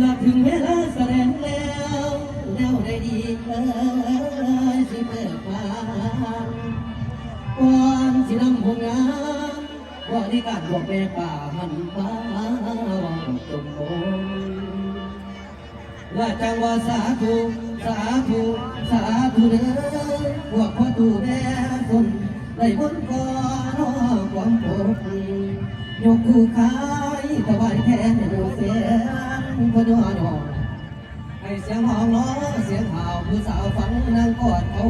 ละถึงเวลาแสดงแล้วแล้วได้ดีเอ้ยสิเปิดฟังก่อนสินำผลงานว่าในการบอกแม่ป่าหันฟ้าจมลงว่าจังว่าสาธุสาธุสาธุเด้อพวกพ่อตู่แม่คนได้บนก่อนความปก ยกคู่ขายถวายแทนอยู่เสียงพนอนอให้เสียงห้องล้อเสียงข่าวผู้สาวฟังนางกอดเขา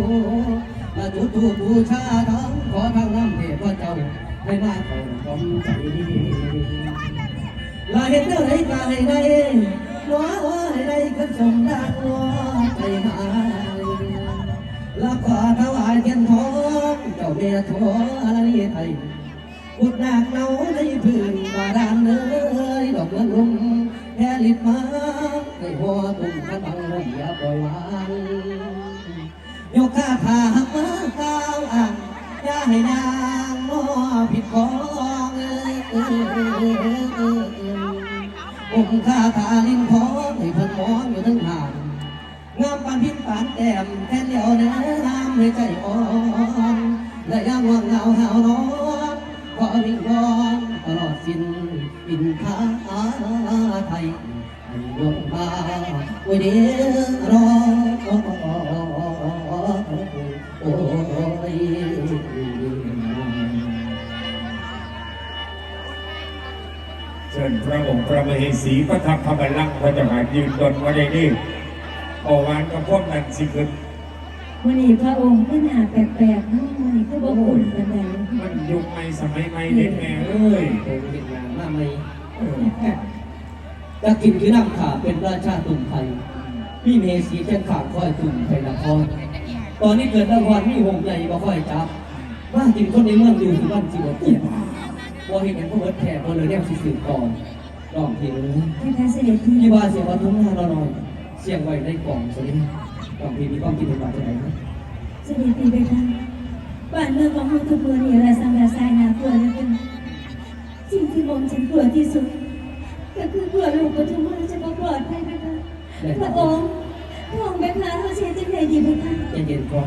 และจุดทูปบูชาทั้งขอทางน้ำเทพเจ้าให้มาข้าความใจลาเห็นเท่าไรก็ให้ได้หัวให้ได้ขึ้นสมดังหัวใจหายแล้วก็ถวายเทียนทองเจ้าเมียทองอะไรไทย พุดนากเนาในพื้นบาดาลเลยดอกเงินลุงแค่ลิบมาให้หัวตุ่มกระบังลมอย่าปล่อยวางยกข้าขาหักมาก้าวอ่างอย่าให้นางนอผิดของเออเออเออเออเออเออองค์ข้าตาลิ้นท้อ ขอวิวอนตลอดสิ้นอินทาไทยให้ลงมาไว้เดียรอโอ้ยเชิญพระองค์พระมเหสีประทับพระบัลลังก์พระเจ้าหายืนตนไว้ได้ดีเอวานกับพวกนั้นสิขึ้น วันนี้พระองค์ขึ้นหาแปลกๆน้องมันคือบ่คุ้นปานใดมันยุคใหม่สมัยใหม่เด็กแม่เอ้ยโอ้ยเห็นงานมากไหมเออจะกินคือน้ำขาเป็นราชาตุ่มไทยพี่เมสีเช่นขาค่อยตุ่มไทยนครตอนนี้เกิดนครมีวงใหญ่บ่ค่อยจับว่ากินคนในเมืองอยู่ที่บ้านจีบเกียรติว่าเห็นกันก็เบิดแผ่บ่เลยเนี่ยสิสืบก่อนลองทีนึงให้พระเสด็จพี่ที่ว่าเสียงว่าทุ่งนาเราหน่อยเสียงไว้ในกล่องสิลองทีมีความคิดเห็นว่าจะไหนครับเสด็จพี่ไปค่ะบ้านเมืองของเฮาทุกเมืองนี่ละสังกะสายน่ากลัวเหลือเกินสิ่งที่มองฉันกลัวที่สุด ก็คือกลัวลูกปทุมมาจะมาปลอดภัยไปค่ะพระองค์พระองค์ไปพาเขาเสียจังไดดีไปค่ะเย็นๆก่อน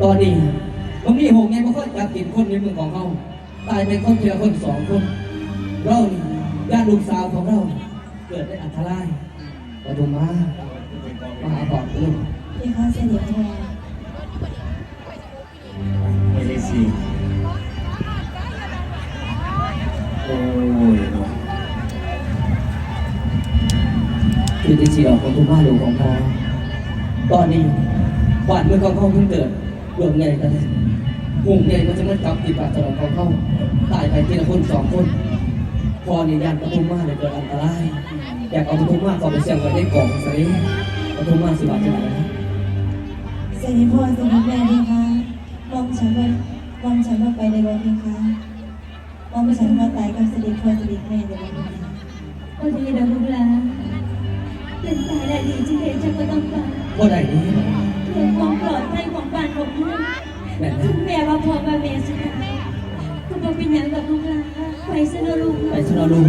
ตอนนี้มันมีหงไงบ่ค่อยจับกินคนในเมืองของเขาตายไปคนเดียวคนสองคนเรานี่ญาติลูกสาวของเรา เกิดได้อันตราย ปฐุมมามาหาบอกเรื่องพี่คะเสด็จพ่อมเหสีโอ้ยเนาะคือที่เสียของทุกบ้านหลวงของพ่อตอนนี้บ้านเมืองของเขาเพิ่งเกิดเรื่องใหญ่กันหงใหญ่มันจะมันกลับติดปากตลอดของเขาตายไปทีละคนสองคน พอนี่ยานปฐุมมาเลยเกิดอันตราย อยากเอาปฐุมมาเขาไปเสี่ยงไว้ในกล่องสิปฐุมมาสิบาทจะไหนเสด็จพ่อเสด็จแม่พี่ะมองฉันว่ามองฉันว่าไปในวันพี่คะมองฉันว่าตายกับเสด็จพ่อเสด็จแม่ในวันนี้พอดีเด้อลูกหลานเป็นตายได้ดีจริงๆฉันก็ต้องการก็ได้นี้เพื่อความปลอดภัยของบ้านของเมืองแบบถึนั้นงแม้ว่าพ่อว่าแม่สิคะก็บ่เป็นหยังกับลูกหลานไปซะเนอลูกไปชนะลูก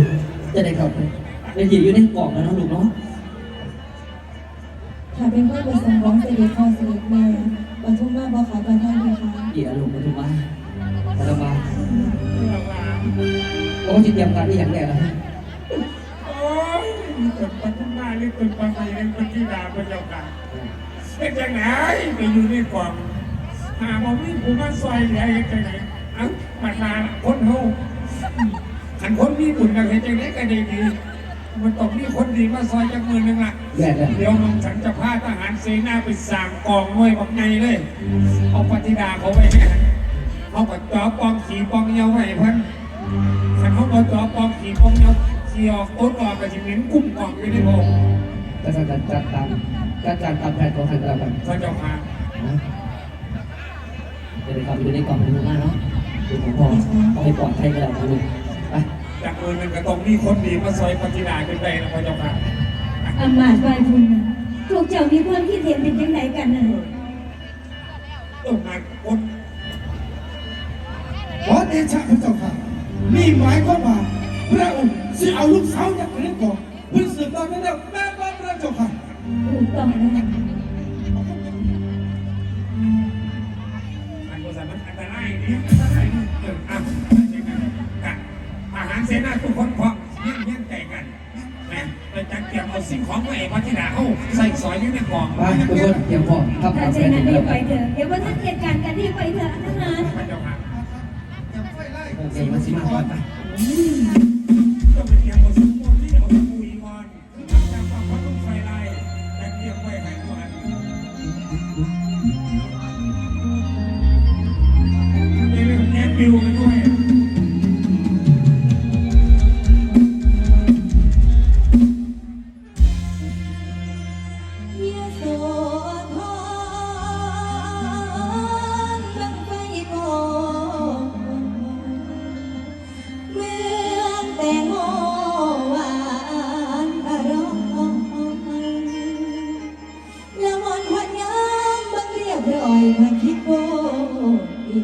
จะได้เข้าไป ไปหยิบอยู่ในกล่องแล้วนะลูกเนาะถ้าเป็นความประสงค์ของเสด็จพ่อเสด็จแม่ปทุมมาบ่ขอประทานพี่คะเดี๋ยวลูกปฐุมมาปฐุมมาโอ้ที่เตรียมการที่อย่างแรกแล้วโอ้ยเกิดปัจจุบันหรือเกิดปัจจัยหรือปัจจิดาพระเจ้าค่ะเป็นจังไหนไปอยู่ในกล่องหาบ่มีผู้มาซอยเหลือเฮ็ดจังไหนเอ้ามาทาคนเฮาขันคนมีบุญกันเฮ็ดจังไหนก็ได้ดี มันต้องมีคนดีมาซอยจักมือหนึงล่ะ แย่แล้วเดี๋ยวมึงฉันจะพาทหารเสนาไปสั่งกองมวยบักไงเลย เอาปฏิดาเขาไว้เนี่ยเอาปัดจอปองขี่ปองเยาไว้เพิ่นฉันเขาปัดจอปองขี่ปองเยาขี่ออกต้นออกกับจิเหม็นกุ้มออกอยู่ในโบกจะจัดการจัดตามจัดการตามแผนของทางการกันพระเจ้าค่ะนะจะได้เข้าไปอยู่ในกล่องปฐุมมาเนาะดูของพ่อเอาให้ปลอดภัยกันแล้วลูกไป จากมือหนึ่งก็ต้องมีคนดีมาซอยปฏิดาขึ้นไปนะพระเจ้าค่ะอำมาตย์ฝ่ายบุญน่ะพวกเจ้ามีความคิดเห็นเป็นจังไดกันน่ะต้องมาคนขอเดชะพระเจ้าค่ะมีหมายความว่าพระองค์สิเอาลูกสาวจากเรื่องก่อนเพื่อสืบต่ออนนี้เนี่ยแม่บ้านพระเจ้าค่ะ ถูกต้องนะคาหารเสนาทุกคนพร้อมเยี่ยมเยี่ยมใจกันแม่ไปจัดเตรียมเอาสิ่งของมาเอกพัฒนาเข้าใส่ซอยอยู่ในกล่องไปทุกคนเตรียมพร้อมทำคถ้าวามเช่นนั้นรีเร็บวไปเถอะ เดี๋ยวว่าท่านเหตุการณ์กันรีบไปเถอะทหารพระเจ้าค่ะโอเคมาสิมาก่อนไป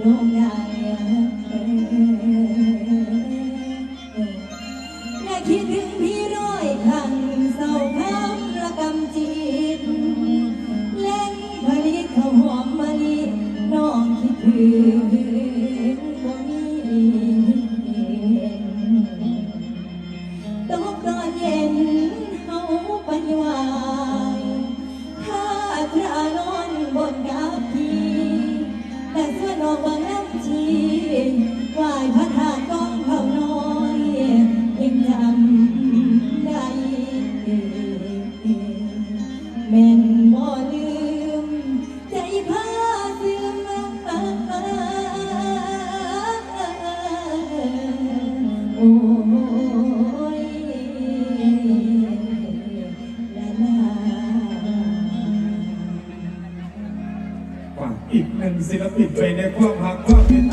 อี ศิลปินไปในความหักความเป็น